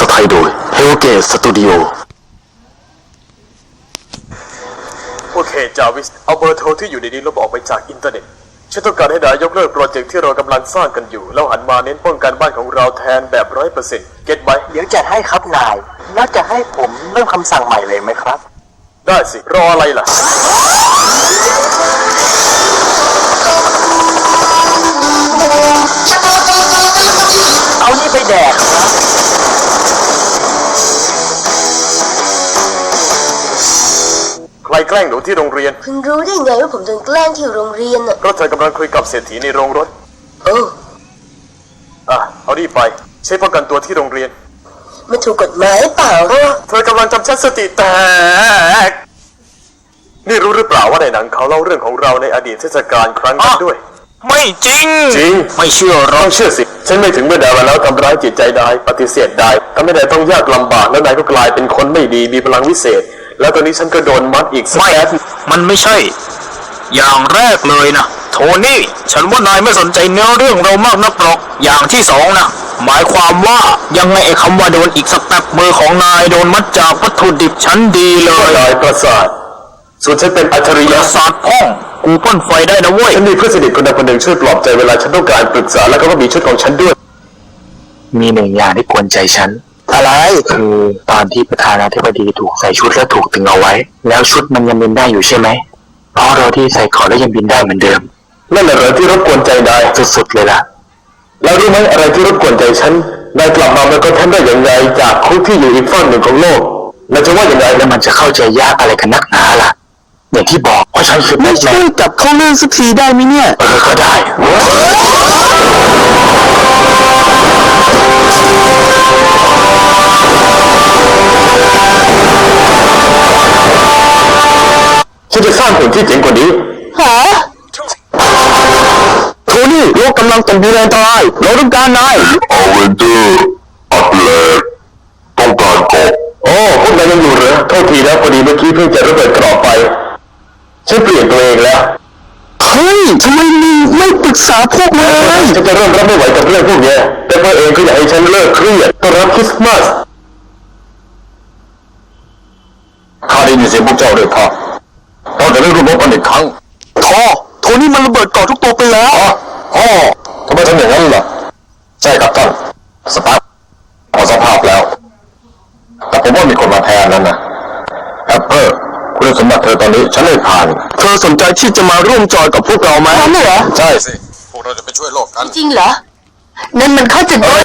ษาไทยโดยเฮลเกตสตูดิโอโอเค จาวิส เอาเบอร์โทรที่อยู่ในนี้ลบออกไปจากอินเทอร์เน็ต ฉันต้องการให้นายยกเลิกโปรเจกต์ที่เรากำลังสร้างกันอยู่ แล้วหันมาเน้นป้องกันบ้านของเราแทนแบบร้อยเปอร์เซ็นต์เก็ตไหมเดี๋ยวจัดให้ครับนายน่าจะให้ผมเริ่มคำสั่งใหม่เลยไหมครับ ได้สิ รออะไรล่ะ ครแกล้งหนูที่โรงเรียน คุณรู้ได้ไงว่าผมโดนแกล้งที่โรงเรียนน่ะเพราะเธอกำลังคุยกับเศรษฐีในโรงรถ โอ้อะ เอานี่ไป ใช้ป้องกันตัวที่โรงเรียน มันถูกกฎหมายเปล่าเออเธอกำลังจำชัดสติแตก นี่รู้หรือเปล่าว่าในหนังเขาเล่าเรื่องของเราในอดีตเทศกาลครั้งนั้นด้วย ไม่จริง จริง ไม่เชื่อหรต้ออกงเชื่อสิ ฉันไม่ถึงเมื่อนายมาแล้วทำร้ายจิตใจนายปฏิเสธนายทำให้นายต้องยากลำบากแล้วนายก็กลายเป็นคนไม่ดีมีพลังวิเศษ แล้วตอนนี้ฉันก็โดนมัดอีกสักไม่ แป๊บมันไม่ใช่ อย่างแรกเลยนะ โทนี่ ฉันว่านายไม่สนใจเนื้อเรื่องเรามากนักหรอก อย่างที่สองนะ หมายความว่ายังไงไอ้คำว่าโดนอีกสเต็ปมือของนายโดนมัดจากวัตถุดิบชั้นดีเลก็ยนายประสาทส่วนฉันเป็นอัจฉริอยะย่าสาดพ่อง กูพ่นไฟได้นะเว้ย ฉันมีเพื่อนสนิทคนใดคนหนึ่งช่วยปลอบใจเวลาฉันต้องการปรึกษาแล้วก็มีชุดของฉันด้วย มีหนึ่งอย่างที่กวนใจฉัน อะไรคือตอนที่ประธานาธิบดีถูกใส่ชุดและถูกตึงเอาไว้ แล้วชุดมันยังบินได้อยู่ใช่ไหมเพราะเราที่ใส่ก่อนแล้วยังบินได้เหมือนเดิมนั่นแหละเหรอที่รบกวนใจนายสุดๆเลยล่ะ แล้วรู้ไหมอะไรที่รบกวนใจฉันนายกลับมามันก็แทนได้อย่างไรจากคุกที่อยู่อีกฝั่งหนึ่งของโลกนายจะว่าอย่างไรแล้วมันจะเข้าใจยากอะไรกันนักหนาล่ะอย่างที่บอกว่าฉันคือแบทแมนจับเข้าเรื่องสักทีได้ไหมเนี่ยเออก็ได้างผลที่เจ๋งกว่านี้หาโทนี่โลกกำลังตกอยู่ในอันตรายเราต้องการนาย อเวนเจอร์อัปเลดต้องการเกาะโอ้พวกนายยังอยู่เหรอโทษทีนะพอดีเมื่อกี้เพิ่งจะระเบิดกรอบไปฉันเปลี่ยนตัวเองแล้วเฮ้ยทำไมมึงไม่ปรึกษาพวกเลยฉันจะเริ่มรับไม่ไหวกับเรื่องพวกเนี้ยแต่พ่อเองก็อยากให้ฉันเลิกเครียดต้อนรับคริสต์มาสข้าได้ยินเสียงพวกเจ้าด้วยครับเรา จะเริ่มรบกันอีกครั้งทอโทนี่มันระเบิดเกาะทุกตัวไปแล้วอ๋ออ๋อทำไมทำอย่างนั้นล่ะใช่ครับท่านสตาร์ทหมดสภาพแล้ว แต่ผมว่ามีคนมาแทนนั้นนะแอปเปิลคุณสมบัติเธอตอนนี้ฉันไม่ผ่าน เธอสนใจที่จะมาร่วมจอยกับพวกเราไหมนั่นเหรอใช่สิพวกเราจะไปช่วยโลกกันจริงเหรอนั่นมันเข้าจะโดน